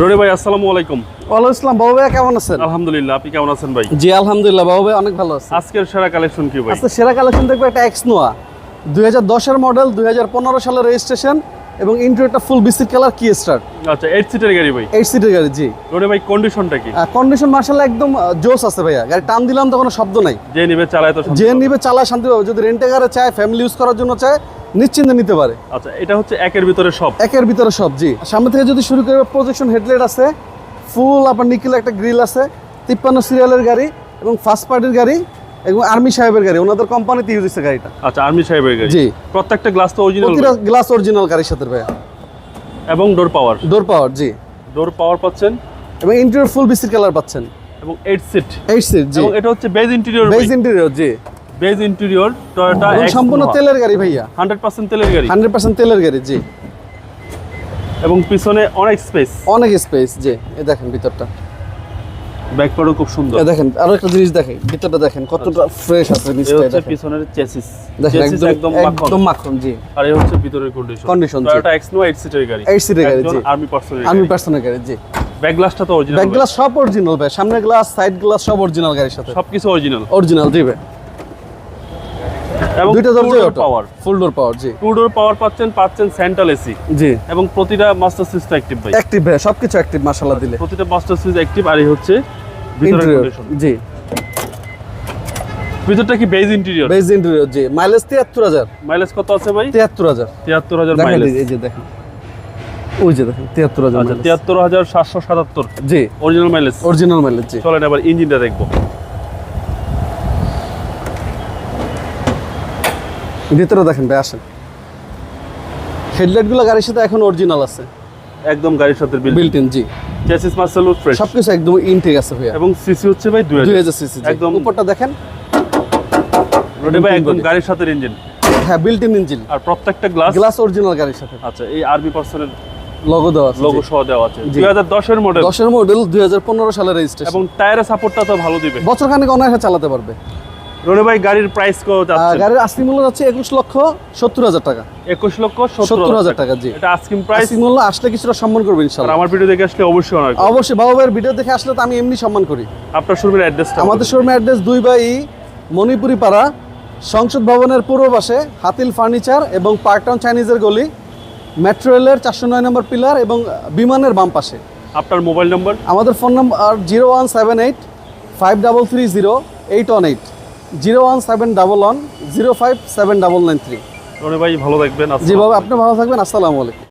রনি ভাই আসসালামু আলাইকুম। ওয়ালাইকুম ইসলাম বাবু ভাই কেমন আছেন? আলহামদুলিল্লাহ আপনি কেমন আছেন ভাই? জি আলহামদুলিল্লাহ। বাবু ভাই অনেক ভালো আছে আজকের সেরা কালেকশন কি ভাই? আজকে সেরা কালেকশন দেখব একটা এক্স নোয়া দুই দশের মডেল দুই হাজার পনেরো সালের রেজিস্ট্রেশন এবং ইন্টারটা ফুল বিসিট কালার কি স্টার আচ্ছা এইট সিটের গাড়ি ভাই। এইট সিটের গাড়ি জি। রনি ভাই কন্ডিশনটা কি? কন্ডিশন মার্শাল একদম জোস আছে ভাইয়া। গাড়ি টান দিলাম তো কোনো শব্দ নাই। যে নিবে চালায় তো শান্তি যে নিবে চালায় শান্তি পাবে। যদি রেন্টে গাড়ি চায় ফ্যামিলি ইউজ করার জন্য চায় নিশ্চিন্তে নিতে পারে। আচ্ছা এটা হচ্ছে একের ভিতরে সব? একের ভিতরে সব জি। সামনে থেকে যদি শুরু করে প্রজেকশন হেডলাইট আছে ফুল আপনার নিকেল একটা গ্রিল আছে তিপ্পান্ন সিরিয়ালের গাড়ি এবং ফার্স্ট পার্টির গাড়ি এবং আর্মি সাহেবের গাড়ি। ওনাদের কোম্পানিতে ইউজ হচ্ছে গাড়িটা। আচ্ছা আর্মি সাহেবের গাড়ি। জি। প্রত্যেকটা গ্লাস তো অরিজিনাল প্রতিটা গ্লাস অরিজিনাল গাড়ির সাথে ভাইয়া। এবং ডোর পাওয়ার ডোর পাওয়ার জি। ডোর পাওয়ার পাচ্ছেন। এবং ইন্টেরিয়র ফুল বিসির কালার পাচ্ছেন। এবং এইট সিট এইট সিট জি। এবং এটা হচ্ছে বেজ ইন্টেরিয়র বেজ ইন্টেরিয়র জি। বেজ ইন্টেরিয়র টয়োটা সম্পূর্ণ তেলের গাড়ি ভাইয়া। 100% তেলের গাড়ি। হান্ড্রেড পার্সেন্ট তেলের গাড়ি জি। এবং পিছনে অনেক স্পেস। অনেক স্পেস জি। এ দেখেন ভিতরটা। ব্যাক পার্টও খুব সুন্দর। দেখেন আরও একটা জিনিস দেখেন ভিতরটা দেখেন কতটা ফ্রেশ আছে এই নিচটা হচ্ছে পিছনের চেসিস দেখেন একদম একদম মাখন। একদম মাখন জি। আর এই হচ্ছে ভিতরের কন্ডিশন Condition, জি। টয়োটা এক্সনো 8 সিটের গাড়ি। Eight seat এর গাড়ি, জি। আর্মি পার্সোনাল আর্মি পার্সোনাল গাড়ি জি। ব্যাক গ্লাসটা তো অরিজিনাল ব্যাক গ্লাস সব অরিজিনাল ভাই। সামনের গ্লাস সাইড গ্লাস সব অরিজিনাল গাড়ির সাথে। সবকিছু অরিজিনাল অরিজিনাল জি ভাই। এবং দুইটা দরজাই power power full door power জি। টু ডোর পাওয়ার পাচ্ছেন পাচ্ছেন সেন্ট্রাল এসি জি। এবং প্রতিটা মাস্টার সুইচ অ্যাক্টিভ ভাই। অ্যাক্টিভ ভাই সবকিছু অ্যাক্টিভ মাশাআল্লাহ দিলে। প্রতিটা মাস্টার সুইচ অ্যাক্টিভ আর এই হচ্ছে ভিতরের ইন্টেরিয়র জি। ভিতরটা কি বেজ ইন্টেরিয়র বেজ ইন্টেরিয়র জি। মাইলেজ তিয়াত্তর হাজার। মাইলেজ কত আছে ভাই? তিয়াত্তর হাজার। তিয়াত্তর হাজার দেখেন মাইলেজ এই যে দেখেন। ওই যে দেখেন তিয়াত্তর হাজার আচ্ছা তিয়াত্তর হাজার সাতশো সাতাত্তর। জি। অরিজিনাল মাইলেজ অরিজিনাল মাইলেজ জি। চলেন এবার ইঞ্জিনটা দেখব। ভিতরে দেখেন ভাই আসেন। হেডলাইটগুলো গাড়ির সাথে এখন অরিজিনাল আছে। একদম গাড়ির সাথে বিল্ট ইন জি। চেসিস মার্সেল ফ্রেশ সবকিছু একদম ইনটেক আছে ভাইয়া। এবং সিসি হচ্ছে ভাই দুই দুই হাজার হাজার সিসি একদম- উপরটা দেখেন। রোডে ভাই একদম গাড়ির সাথে ইঞ্জিন হ্যাঁ বিল্ট ইন ইঞ্জিন আর প্রত্যেকটা গ্লাস গ্লাস অরিজিনাল গাড়ির সাথে। আচ্ছা এই আরবি পার্সনের লোগো দেওয়া আছে লোগো সহ দেওয়া আছে। জি। দুই হাজার দশের মডেল দশের মডেল দুই হাজার পনেরো সালের রেজিস্ট্রেশন এবং টায়ারের সাপোর্টটা তো ভালো দিবে। বছর খানেক অনায়াসে চালাতে পারবে। রোডে ভাই গাড়ির প্রাইস কত যাচ্ছে? গাড়ির আস্তি মূল্য যাচ্ছে একুশ লক্ষ সত্তর হাজার টাকা। একুশ লক্ষ সত্তর হাজার টাকা। জি। এটা আস্কিং প্রাইস আস্তি মূল্য আসলে কিছুটা সম্মান করবে আর ইনশাল্লাহ আমার ভিডিও দেখে আসলে অবশ্যই অনার অবশ্যই বাবা ভাইয়ের ভিডিও দেখে আসলে তো আমি এমনি সম্মান করি। আপনার শোরুমের অ্যাড্রেসটা আমাদের শোরুমের অ্যাড্রেস দুই বাই মণিপুরি পাড়া সংসদ ভবনের পূর্ব পাশে হাতিল ফার্নিচার এবং পার্কটাউন চাইনিজের গলি মেট্রো রেলের চারশো নয় নম্বর পিলার এবং বিমানের বাম পাশে। আপনার মোবাইল নম্বর আমাদের phone number zero one seven eight five double three zero eight one eight zero one seven double one zero five seven double nine three. Roni ভাই ভালো থাকবেন যেভাবে আপনি ভালো থাকবেন আসসালামু আলাইকুম।